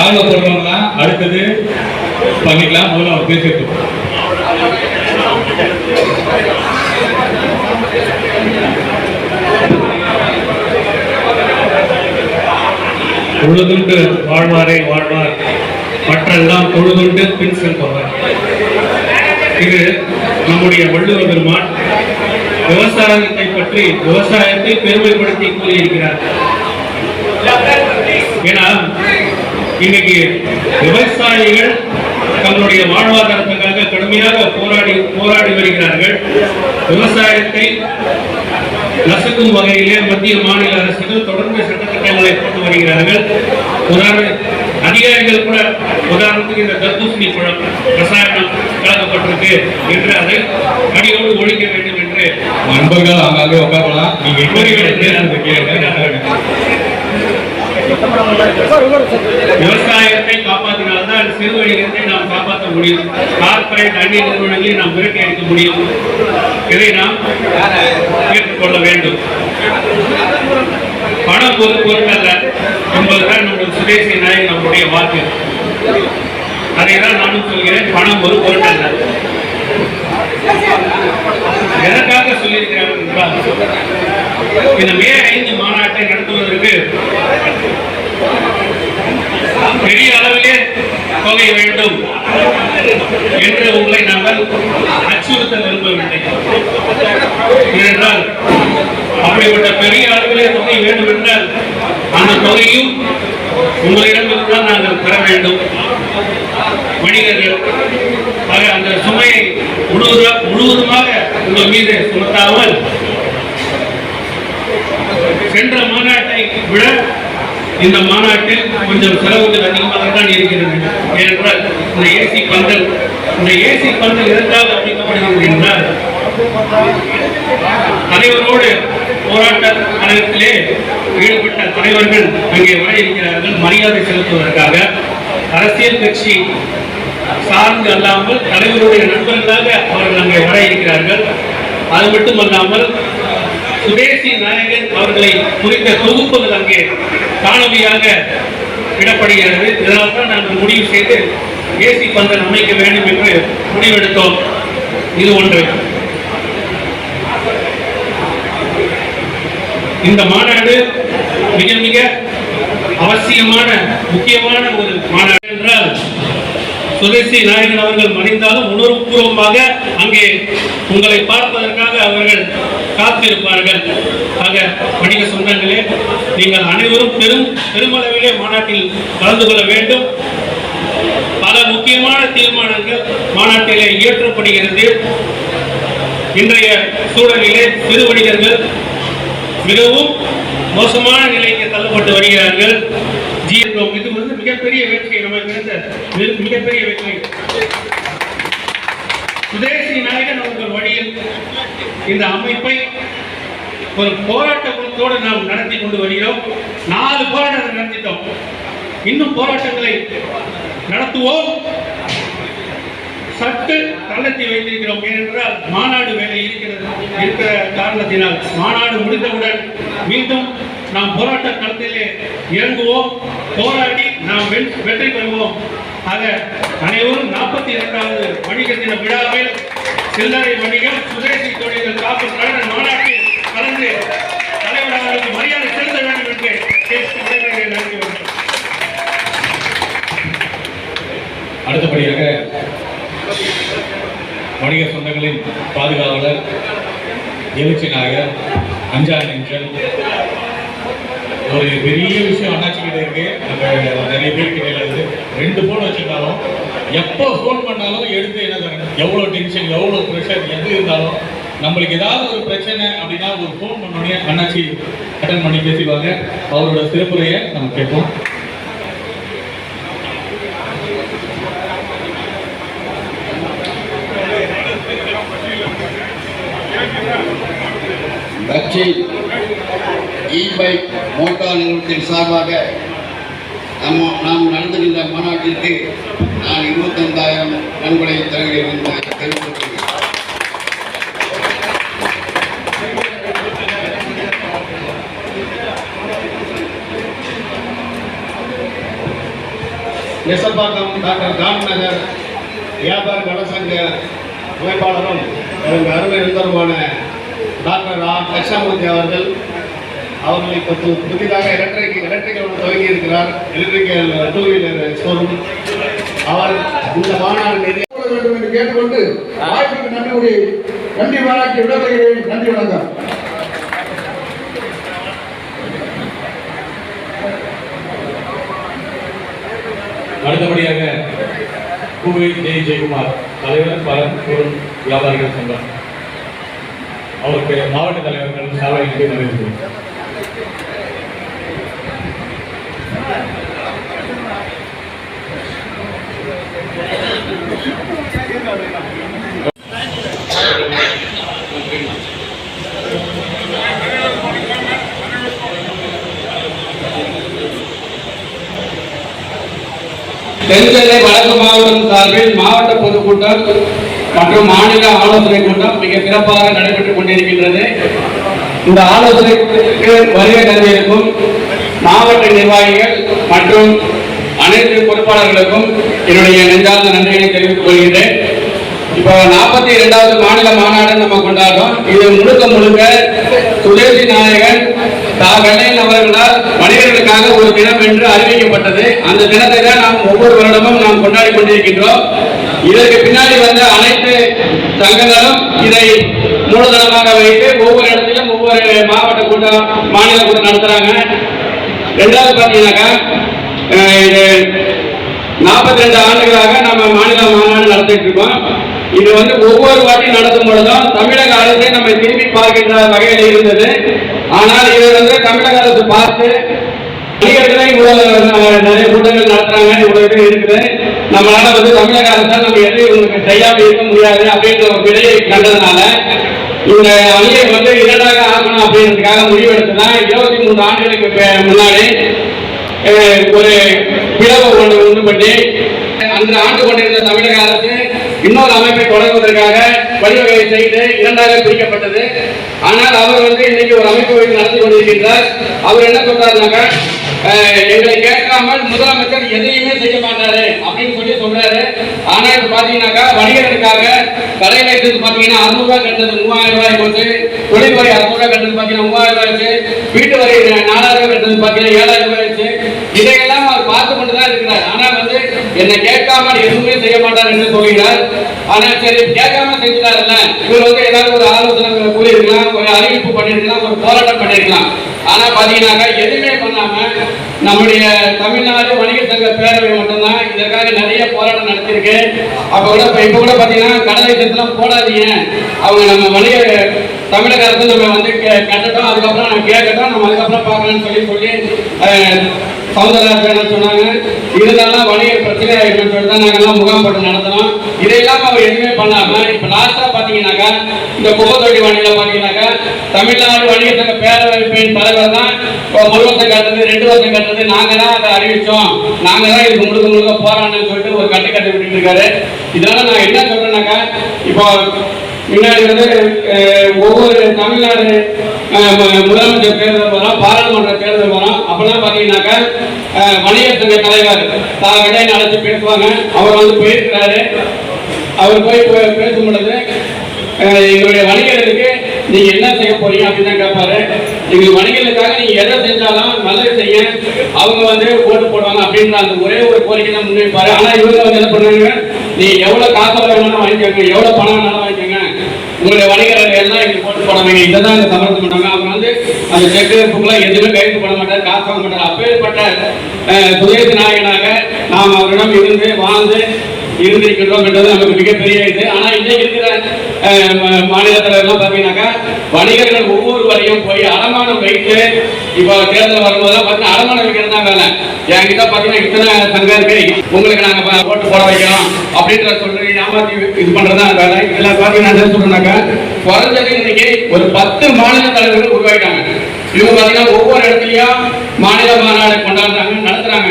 சாங்க போடுறோம்னா அடுத்தது பண்ணிக்கலாம். முதல்ல அவர் பேசிட்டு பொழுதுண்டு வாழ்வாரே வாழ்வார். மற்றெல்லாம் பொழுதுண்டு பின் செல்பவர். இது நம்முடைய வள்ளுவர் பெருமான் விவசாயத்தை பற்றி விவசாயத்தை பெருமைப்படுத்தி கூறியிருக்கிறார். ஏன்னா இன்னைக்கு விவசாயிகள் தங்களுடைய வாழ்வாதாரத்துக்காக கடுமையாக போராடி போராடி வருகிறார்கள். விவசாயத்தை நசுக்கும் வகையிலே மத்திய மாநில அரசுகள் தொடர்ந்து சட்டத்திட்டங்களை கொண்டு வருகிறார்கள். உதாரண அதிகாரிகள் கூட உதாரணத்துக்கு இந்த தர்பூசணி பழம் ரசாயனம் கலக்கப்பட்டிருக்கு என்று அதை அடியோடு ஒழிக்க வேண்டும் என்று நண்பர்கள் ஆங்காங்கே உட்காரலாம் நீங்க கேளுங்க. விவசாயத்தை காப்பாற்றினால்தான் சிறு வணிகத்தை நாம் காப்பாற்ற முடியும். கார்பரேட் அந்நிய நிறுவனங்களை நாம் விரட்டி அடிக்க முடியும். இதை நாம் ஏற்றுக்கொள்ள வேண்டும். பணம் ஒரு பொருட்டல்ல. என்பதுதான் நம்முடைய சுதேசி நாயக் நம்முடைய வாக்கு அதை தான் நானும் சொல்கிறேன். பணம் ஒரு பொருட்டல்ல. எதற்காக சொல்லியிருக்கிறார்கள் என்றால் இந்த மே ஐந்து மாநாட்டை நடத்துவதற்கு பெரிய அளவிலே தொகை வேண்டும் என்று உங்களை நாங்கள் அச்சுறுத்த விரும்பவில்லை. ஏனென்றால் அப்படிப்பட்ட பெரிய அளவிலே தொகை வேண்டும் என்றால் அந்த தொகையும் உங்களிடமிருந்துதான் நாங்கள் பெற வேண்டும். வணிகர்கள் ஆக அந்த சுமையை முழுவதும் முழுவதுமாக உங்கள் மீது சுமத்தாமல் சென்ற மாநாட்டை விட இந்த மாநாட்டில் கொஞ்சம் செலவுகள் அதிகமாக தான் இருக்கிறது ஏனென்றால் இந்த ஏசி பந்தல் இந்த ஏசி பந்தல் எதற்காக அமைக்கப்படுகிறது என்றால் தலைவரோடு போராட்ட களத்திலே ஈடுபட்ட தலைவர்கள் அங்கே வர இருக்கிறார்கள் மரியாதை செலுத்துவதற்காக அரசியல் கட்சி சார்ந்து அல்லாமல் தலைவருடைய நண்பர்களாக அவர்கள் அங்கே வர இருக்கிறார்கள். அது மட்டுமல்லாமல் சுதேசி நாயகன் அவர்களை குறித்த தொகுப்புகள் அங்கே காணொலியாக விடப்படுகிறது. இதனால் தான் நாங்கள் முடிவு செய்து ஏசி பந்தல் அமைக்க வேண்டும் என்று முடிவெடுத்தோம். இது ஒன்று. இந்த மாநாடு மிக மிக அவசியமான முக்கியமான ஒரு மாநாடு என்றால் சுதேசி நாயகன் அவர்கள் மறைந்தாலும் உணர்வுபூர்வமாக அங்கே உங்களை பார்ப்பதற்காக அவர்கள் காத்திருப்பார்கள். ஆக வணிக சொந்தங்களே நீங்கள் அனைவரும் பெரும் பெருமளவிலே மாநாட்டில் கலந்து கொள்ள வேண்டும். பல முக்கியமான தீர்மானங்கள் மாநாட்டிலே இயற்றப்படுகிறது. இன்றைய சூழலிலே சிறு வணிகர்கள் மிகவும் மோசமான நிலைக்கு தள்ளப்பட்டு வருகிறார்கள். ஜிஎஸ்ஓ இது வந்து மிகப்பெரிய வெற்றி நமக்கு இருந்த மிக- மிகப்பெரிய வெற்றி. சுதேசி நாயகன் அவர்கள் வழியில் இந்த அமைப்பை ஒரு போராட்ட குழுத்தோடு நாம் நடத்தி கொண்டு வருகிறோம். நாலு போராட்டங்கள் நடத்திட்டோம். இன்னும் போராட்டங்களை நடத்துவோம். சற்று தளர்த்தி வைத்திருக்கிறோம். ஏனென்றால் மாநாடு வேலை இருக்கிறது. இருக்கிற காரணத்தினால் மாநாடு முடிந்தவுடன் மீண்டும் நாம் போராட்ட களத்திலே இறங்குவோம். போராடி நாம் வெற்றி பெறுவோம். அதை அனைவரும் நாற்பத்தி இரண்டாவது வணிக தின விழாவில் சில்லறை வணிகம் சுதேசி தொழில்கள் காப்பு கழக மாநாட்டில் கலந்து தலைவர் அவர்களுக்கு மரியாதை செலுத்த வேண்டும் என்று நன்றி அடுத்தபடியாக வணிக சொந்தங்களின் பாதுகாவலர் எழுச்சி நாயகர் அஞ்சா நெஞ்சல் ஒரு பெரிய விஷயம் அண்ணாச்சி கிட்ட இருக்கு. நிறைய பேர் கிட்ட இருக்கு ரெண்டு போன் வச்சிருந்தாலும் எப்போ ஃபோன் பண்ணாலும் எடுத்து என்ன தரணும் எவ்வளோ டென்ஷன் எவ்வளோ ப்ரெஷர் எது இருந்தாலும் நம்மளுக்கு ஏதாவது ஒரு பிரச்சனை அப்படின்னா ஒரு ஃபோன் பண்ணோடனே அண்ணாச்சி அட்டன் பண்ணி பேசிடுவாங்க. அவரோட சிறப்புரையை நம்ம கேட்போம். கட்சி இ பைக் மோட்டார் நிறுவனத்தின் சார்பாக நம்ம நாம் நடந்துகின்ற மாநாட்டிற்கு நான் இருபத்தைந்தாயிரம் நண்பனை தருகிறேன் என்று தெரிவித்துள்ளேன் நெசப்பாக்கம் டாக்டர் காந்நகர் வியாபார வடசங்க வேட்பாளரும் எங்கள் அருமை நண்பருமான டாக்டர் ஆ லட்சாமூர்த்தி அவர்கள் அவர்கள் இப்போ புதிதாக எலக்ட்ரிக் எலக்ட்ரிக்கல் துவங்கி இருக்கிறார். எலக்ட்ரிக்கல் டூ வீலர் ஷோரூம் அவர் இந்த மாநாடு நிதி வேண்டும் என்று கேட்டுக்கொண்டு வாய்ப்புக்கு நன்றி கூறி நன்றி பாராட்டி விடைபெறுகிறேன். நன்றி வணக்கம். அடுத்தபடியாக குவை ஜெய் ஜெயக்குமார் தலைவர் பரம்பொருள் வியாபாரிகள் சங்கம். அவருக்கு மாவட்ட தலைவர்கள் சாலை நிறைவேற்று தென்சென்னை வடக்கு மாவட்டம் சார்பில் மாவட்ட பொதுக்கூட்டம் மற்றும் மாநில ஆலோசனை கூட்டம் மிக சிறப்பாக நடைபெற்றுக் கொண்டிருக்கின்றது. இந்த ஆலோசனைக்கு வருகை தந்திருக்கும் மாவட்ட நிர்வாகிகள் மற்றும் அனைத்து பொறுப்பாளர்களுக்கும் என்னுடைய நெஞ்சார்ந்த நன்றிகளை நாற்பத்தி இரண்டாவது மாநில மாநாடு நம்ம கொண்டாடுறோம். இது முழுக்க முழுக்க சுதேசி நாயகன் தா. வெள்ளையன் அவர்களால் மனிதர்களுக்காக ஒரு தினம் என்று அறிவிக்கப்பட்டது. அந்த தினத்தை தான் நாம் ஒவ்வொரு வருடமும் நாம் கொண்டாடி கொண்டிருக்கின்றோம். இதற்கு பின்னாடி வந்த அனைத்து சங்கங்களும் இதை மூலதனமாக வைத்து ஒவ்வொரு இடத்திலும் ஒவ்வொரு மாவட்ட கூட்டம் மாநில கூட்டம் நடத்துறாங்க. ரெண்டாவது பார்த்தீங்கன்னாக்கா இது நாற்பத்தி ரெண்டு ஆண்டுகளாக நம்ம மாநில மாநாடு நடத்திட்டு இருக்கோம். இது வந்து ஒவ்வொரு வாட்டி நடத்தும் பொழுதும் தமிழக அரசை நம்ம திரும்பி பார்க்கின்ற வகையில் இருந்தது. ஆனால் இதை வந்து தமிழக அரசு பார்த்து வணிகர்களை இவ்வளவு நிறைய கூட்டங்கள் நடத்துறாங்க இவ்வளவு இது இருக்குது. நம்மளால வந்து தமிழக அரசால் நம்ம எது உங்களுக்கு செய்யாம இருக்க முடியாது அப்படின்ற ஒரு விடையை கண்டதுனால இந்த அணியை வந்து இரண்டாக ஆகணும் அப்படின்றதுக்காக முடிவெடுத்துதான் இருபத்தி மூணு ஆண்டுகளுக்கு முன்னாடி ஒரு பிளவு ஒன்று உண்டு பண்ணி அந்த ஆண்டு கொண்டிருந்த தமிழக அரசு இன்னொரு அமைப்பை தொடங்குவதற்காக வழிவகை செய்து இரண்டாக பிரிக்கப்பட்டது. ஆனால் அவர் வந்து இன்னைக்கு ஒரு அமைப்பு வைத்து நடத்தி கொண்டிருக்கின்றார். அவர் என்ன சொல்றாருனாக்க எங்களை கேட்காமல் முதலமைச்சர் எதையுமே செய்ய மாட்டாரு அப்படின்னு சொல்லி சொல்றாரு. ஆனா இப்ப பாத்தீங்கன்னாக்கா வணிகர்களுக்காக கடை எடுத்து பாத்தீங்கன்னா அறுநூறு ரூபாய் கட்டது மூவாயிரம் ரூபாய் போச்சு. தொழில் வரை அறுநூறு ரூபாய் கட்டது பாத்தீங்கன்னா மூவாயிரம் ரூபாய் ஆச்சு. வீட்டு வரை நாலாயிரம் ரூபாய் கட்டது பாத்தீங்கன்னா ஏழாயிரம் ரூபாய் ஆச்சு. இதையெல்லாம் அவர் பார்த்து கொண்டுதான் இருக்கிறார். ஆனா வந்து என்னை செய்ய மாட்டார் என்று சொல்கிறார். ஆனால் சரி கேட்காம செஞ்சுட்டாருல்ல? இவர் வந்து ஏதாவது ஒரு ஆலோசனை கூறியிருக்கலாம் ஒரு அறிவிப்பு பண்ணியிருக்கலாம் ஒரு போராட்டம் பண்ணியிருக்கலாம். ஆனா பாத்தீங்கன்னாக்கா எதுவுமே பண்ணாம நம்முடைய தமிழ்நாடு வணிக சங்க பேரவை மட்டும்தான் இதற்காக நிறைய போராட்டம் நடத்திருக்கு அப்ப கூட இப்ப இப்ப கூட பாத்தீங்கன்னா கடலை சத்தெல்லாம் போடாதீங்க. அவங்க நம்ம வணிக தமிழக அரசு நம்ம வந்து கே- கட்டட்டும் அதுக்கப்புறம் நம்ம கேட்கட்டும் நம்ம அதுக்கப்புறம் பார்க்கலாம்னு சொல்லி சொல்லி சௌந்தரராஜ் சௌந்தரராஜன் சொன்னாங்க. இருந்தாலும் வணிக பிரச்சனை ஆகிடும் சொல்லிட்டு தான் நாங்கள்லாம் முகாம் போட்டு நடத்தினோம் இதையெல்லாம் அவர் எதுவுமே பண்ணாம இப்ப லாஸ்டா பாத்தீங்கன்னாக்கா இந்த குப்பத்தொட்டி வணிகம் பாத்தீங்கன்னாக்கா தமிழ்நாடு வணிகத்துக்கு பேரவைப்பின் தலைவர் தான் இப்போ ஒரு வருஷம் கட்டுறது ரெண்டு வருஷம் கட்டுறது நாங்க தான் அதை அறிவிச்சோம். நாங்க தான் இதுக்கு முழுக்க முழுக்க போராடணும்னு சொல்லிட்டு ஒரு கட்டு கட்டு விட்டுட்டு இருக்காரு. இதனால நான் என்ன சொல்றேன்னாக்கா இப்போ முன்னாடி வந்து ஒவ்வொரு தமிழ்நாடு முதலமைச்சர் தேர்தல் பாராளுமன்ற தேர்தல் வரும் பார்த்தீங்கன்னாக்கா பாத்தீங்கன்னாக்கா தலைவர் தா விடையை அழைச்சு பேசுவாங்க. அவர் வந்து போயிருக்கிறாரு. அவர் போய் பேசும் பொழுது எங்களுடைய வணிகர்களுக்கு நீங்க என்ன செய்ய போறீங்க? அப்படின்னு தான் கேட்பாரு. எங்க வணிகர்களுக்காக நீங்க எதை செஞ்சாலும் நல்லது செய்ய அவங்க வந்து ஓட்டு போடுவாங்க அப்படின்ற அந்த ஒரே ஒரு கோரிக்கை தான் முன்வைப்பாரு. ஆனா இவங்க வந்து என்ன பண்ணுவாங்க? நீ எவ்வளவு காசு வேணாலும் வாங்கிக்கோங்க. எவ்வளவு பணம் வேணாலும் வாங்கிக்கோங்க. உங்களுடைய வணிகர்கள் எல்லாம் எங்களுக்கு போட்டு போடுவாங்க இதை தான் இந்த சமரசம் பண்ணுவாங்க அவங்க வந்து அந்த செக்கு புக்கெல்லாம் எதுவுமே கைது பண்ண மாட்டார் காசு வாங்க மாட்டார் அப்பேற்பட்ட அஹ், சுதேச நாயகனாக நாம் அவரிடம் இருந்து வாழ்ந்து இருந்திருக்கின்றோம் என்றது நமக்கு மிகப்பெரிய இது. ஆனால் இன்னைக்கு இருக்கிற மாநிலத்தில் எல்லாம் பார்த்தீங்கன்னாக்கா வணிகர்கள் ஒவ்வொரு வரையும் போய் அடமானம் வைத்து இப்போ தேர்தல் வரும்போதெல்லாம் பாத்தீங்கன்னா அடமானம் வைக்கிறது தான் வேலை. என்கிட்ட பார்த்தீங்கன்னா இத்தனை சங்கம் இருக்கு. உங்களுக்கு நாங்கள் ஓட்டு போட வைக்கிறோம் அப்படின்ற சொல்லி ஏமாத்தி இது பண்ணுறது தான் வேலை. இதில் பார்த்தீங்கன்னா என்ன சொல்றேன்னாக்கா குறைஞ்சது இன்னைக்கு ஒரு பத்து மாநில தலைவர்கள் உருவாக்கிட்டாங்க இவங்க பார்த்தீங்கன்னா ஒவ்வொரு இடத்துலையும் மாநில மாநாடு கொண்டாடுறாங்க நடத்துறாங்க.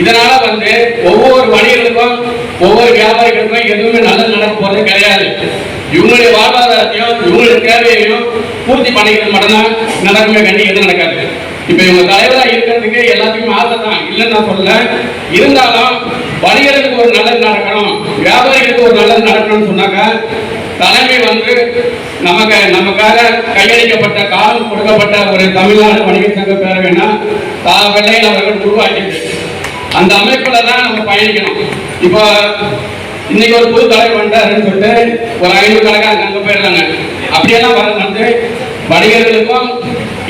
இதனால வந்து ஒவ்வொரு வணிகர்களுக்கும் ஒவ்வொரு வியாபாரிகளுக்கும் எதுவுமே நல்லது நடக்க போறது கிடையாது. இவங்களுடைய வாழ்வாதாரத்தையும் இவங்களுடைய தேவையையும் பூர்த்தி பண்ணிக்கிறது மட்டும்தான் நடக்குமே கண்டி எதுவும் நடக்காது. இப்ப இவங்க தலைவரா இருக்கிறதுக்கு எல்லாத்துக்குமே ஆசை தான். இல்லைன்னு நான் சொல்ல இருந்தாலும் வணிகர்களுக்கு ஒரு நல்லது நடக்கணும். வியாபாரிகளுக்கு ஒரு நல்லது நடக்கணும்னு சொன்னாக்கா தலைமை வந்து நமக்கு நமக்காக கையளிக்கப்பட்ட காலம் கொடுக்கப்பட்ட ஒரு தமிழ்நாடு வணிக சங்க பேரவைனா தா வெள்ளையில் அவர்கள் உருவாக்கிட்டு அந்த அமைப்புல தான் நம்ம பயணிக்கணும். இப்போ இன்னைக்கு ஒரு புது தலைவர் வந்தாருன்னு சொல்லிட்டு ஒரு ஐநூறு கணக்காக அங்கே போயிடுறாங்க. அப்படியெல்லாம் வர வந்து வணிகர்களுக்கும்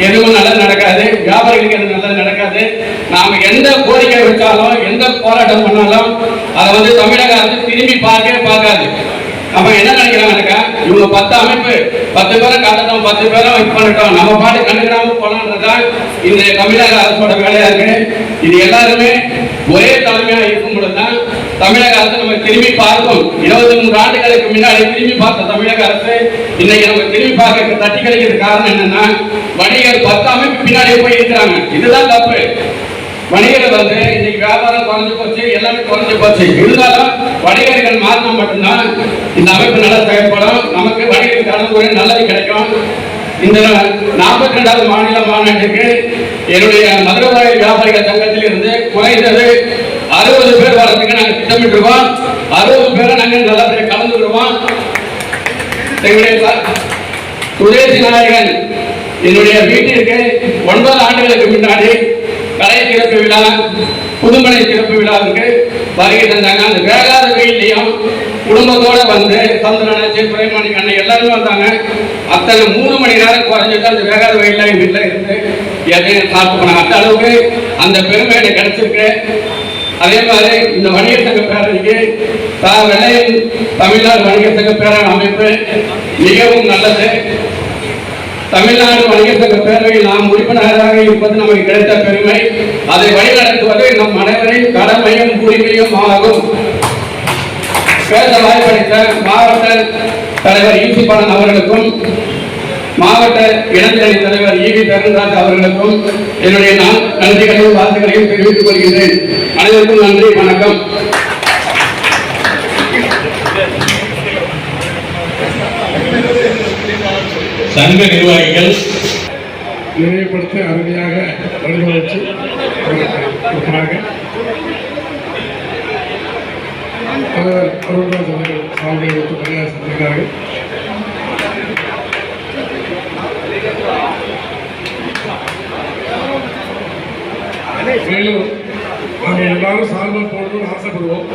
எதுவும் நல்லது நடக்காது. வியாபாரிகளுக்கு எதுவும் நல்லது நடக்காது. நாம எந்த கோரிக்கை வச்சாலும் எந்த போராட்டம் பண்ணாலும் அதை வந்து தமிழக அரசு திரும்பி பார்க்கவே பார்க்காது. அப்ப என்ன நினைக்கிறாங்கக்கா இவங்க பத்து அமைப்பு பத்து பேரை காட்டட்டும் பத்து பேரும் இது பண்ணட்டும். நம்ம பாட்டு கண்டுக்கிறாம போலான்றதுதான் இந்த தமிழக அரசோட வேலையா இருக்கு. இது எல்லாருமே ஒரே தலைமையா இருக்கும் பொழுதுதான் தமிழக அரசு நம்ம திரும்பி பார்க்கும். இருபத்தி மூன்று ஆண்டுகளுக்கு முன்னாடி திரும்பி பார்த்த தமிழக அரசு இன்னைக்கு நம்ம திரும்பி பார்க்க தட்டி கிடைக்கிறது காரணம் என்னன்னா வணிகர் பத்து அமைப்பு பின்னாடி போய் இருக்கிறாங்க. இதுதான் தப்பு. வணிகர்கள் வந்து இன்னைக்கு வியாபாரம் குறைஞ்சு போச்சு எல்லாமே குறைஞ்சு போச்சு. இருந்தாலும் வணிகர்கள் மாறினா மட்டும்தான் இந்த அமைப்பு நல்லா செயல்படும். நமக்கு வணிகர்களுக்கான ஒரு நல்லது கிடைக்கும். இந்த நாற்பத்தி ரெண்டாவது மாநில மாநாட்டுக்கு என்னுடைய மதுரை வியாபாரிகள் சங்கத்தில் இருந்து குறைந்தது அறுபது பேர் வரதுக்கு நாங்கள் திட்டமிட்டிருக்கோம். அறுபது பேரை நாங்கள் நல்லபடியாக கலந்துருவோம் எங்களுடைய ச- சுதேசி நாயகன் என்னுடைய வீட்டிற்கு ஒன்பது ஆண்டுகளுக்கு முன்னாடி கடை திறப்பு விழா புதுமனை திறப்பு விழாவுக்கு வருகை தந்தாங்க. அந்த வேகாத வெயிலையும் குடும்பத்தோட வந்து சந்திரன் பிரேமணி அண்ணன் எல்லாருமே வந்தாங்க. அத்தனை மூணு மணி நேரம் குறைஞ்சது அந்த வேகாத வெயில எங்கள் வீட்டில் இருந்து எதையும் சாப்பிட்டு போனாங்க. அந்த அளவுக்கு அந்த பெருமை எனக்கு கிடைச்சிருக்கு. அதே மாதிரி இந்த வணிக சங்க பேரணிக்கு தா- வெள்ளையன் தமிழ்நாடு வணிக சங்க பேரணி அமைப்பு மிகவும் நல்லது. தமிழ்நாடு வணிக சங்க பேரவையில் நாம் உறுப்பினராக இருப்பது நமக்கு கிடைத்த பெருமை. அதை வழிநடத்துவது நம் அனைவரின் கடமையும் உரிமையும் ஆகும். பேச வாய்ப்பளித்த மாவட்ட தலைவர் ஈசிபாலன் அவர்களுக்கும் மாவட்ட இளைஞரணி தலைவர் ஈவி தருண்ராஜ் அவர்களுக்கும் என்னுடைய நான் நன்றிகளையும் வாழ்த்துக்களையும் தெரிவித்துக் கொள்கின்றேன். அனைவருக்கும் நன்றி வணக்கம். சங்க நிர்வாகிகள். நினைவுபடுத்த அருமையாக இருக்கிறாங்க தலைவர் அருண்ராஜ் அவர்கள் சாமி வைத்து செஞ்சிருக்கார்கள் மேலும் நாங்கள் எல்லாரும் சால்வா போடணும்னு ஆசைப்படுவோம்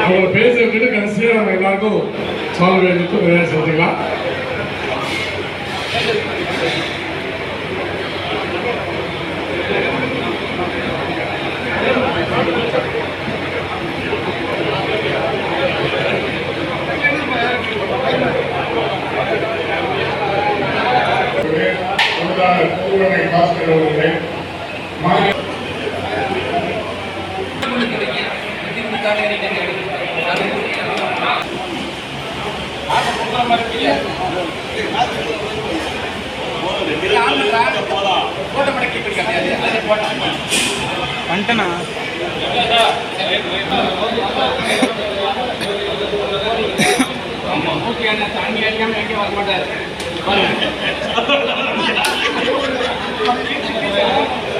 அவங்க பேச விட்டுட்டு கடைசியாக நம்ம எல்லாருக்கும் சால்வை எடுத்து மரியாதை செஞ்சுக்கலாம் பூரணை பாஸ்கர் அவர்களை மாநில டெலிவரி